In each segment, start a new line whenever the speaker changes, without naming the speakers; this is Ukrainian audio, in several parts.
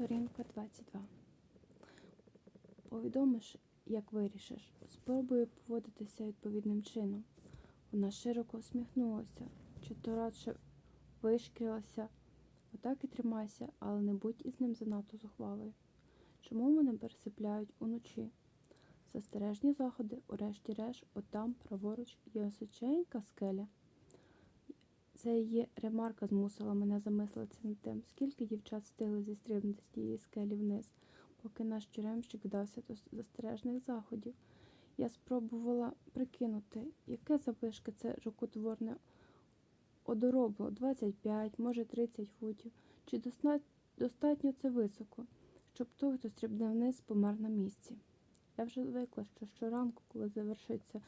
Сторінка 22. Повідомиш, як вирішиш. Спробую поводитися відповідним чином. Вона широко усміхнулася, чи то радше вишкірилася. Отак і тримайся, але не будь із ним занадто зухвалою. Чому мене пересипляють уночі? Застережні заходи, урешті-решт, отам, праворуч, є височенька скеля. Це її ремарка змусила мене замислитися над тим, скільки дівчат встигли зістрибнути з тієї скелі вниз, поки наш тюремщик вдався до застережних заходів. Я спробувала прикинути, яке заввишки це рукотворне одоробло 25, може 30 футів, чи достатньо це високо, щоб той, хто стрибне вниз, помер на місці. Я вже звикла, що щоранку, коли завершиться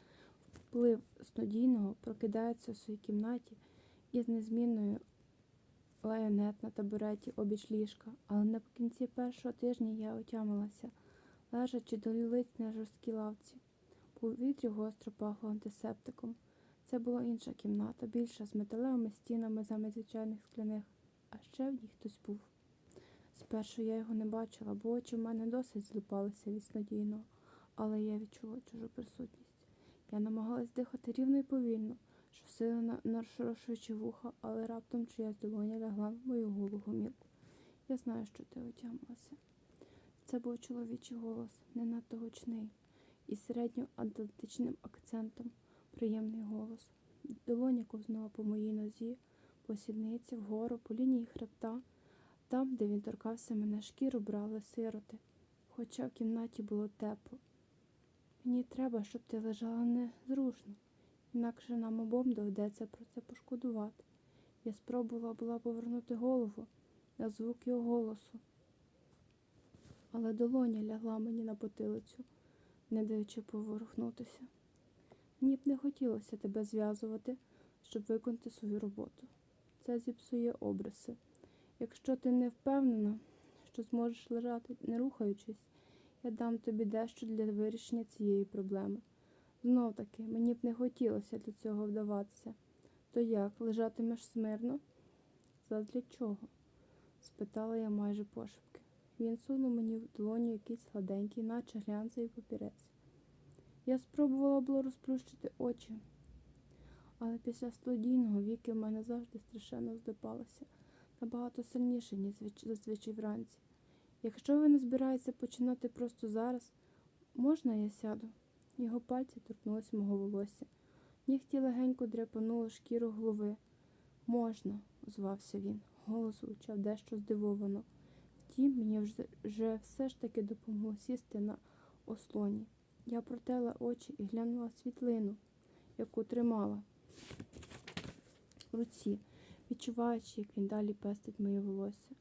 вплив снодійного, прокидається у своїй кімнаті із незмінною лайонет на табуреті обіч ліжка, але наприкінці першого тижня я отямилася, лежачи до лілиць на жорсткій лавці. По повітрі гостро пахло антисептиком. Це була інша кімната, більша, з металевими стінами замість звичайних скляних, а ще в ній хтось був. Спершу я його не бачила, бо очі в мене досить злипалися від але я відчула чужу присутність. Я намагалась дихати рівно і повільно, щосили нашорошуючи вуха, але раптом чиясь долоня лягла на мою голу гомілку. Я знаю, що ти отямилася. Це був чоловічий голос, не надто гучний, із середньоатлантичним акцентом, приємний голос. Долоня ковзнула по моїй нозі, по сідниці, вгору, по лінії хребта. Там, де він торкався мене шкіру, брали сироти, хоча в кімнаті було тепло. Мені треба, щоб ти лежала незрушно, інакше нам обом доведеться про це пошкодувати. Я спробувала була повернути голову на звук його голосу, але долоня лягла мені на потилицю, не даючи поворухнутися. Мені б не хотілося тебе зв'язувати, щоб виконати свою роботу. Це зіпсує обриси. Якщо ти не впевнена, що зможеш лежати, не рухаючись, я дам тобі дещо для вирішення цієї проблеми. Знов таки, мені б не хотілося до цього вдаватися. То як, лежатимеш смирно? Задля чого? спитала я майже пошепки. Він сунув мені в долоню якийсь гладенький, наче глянцевий папірець. Я спробувала було розплющити очі, але після студійного віки в мене завжди страшенно здипалося набагато сильніше, ніж зазвичай вранці. Якщо ви не збираєтеся починати просто зараз, можна я сяду? Його пальці торкнулись мого волосся. Нігті легенько дряпанули шкіру голови. Можна, озвався він. Голос звучав дещо здивовано. Втім, мені вже все ж таки допомогло сісти на ослоні. Я протела очі і глянула світлину, яку тримала в руці відчуваючи, як він далі пестить моє волосся.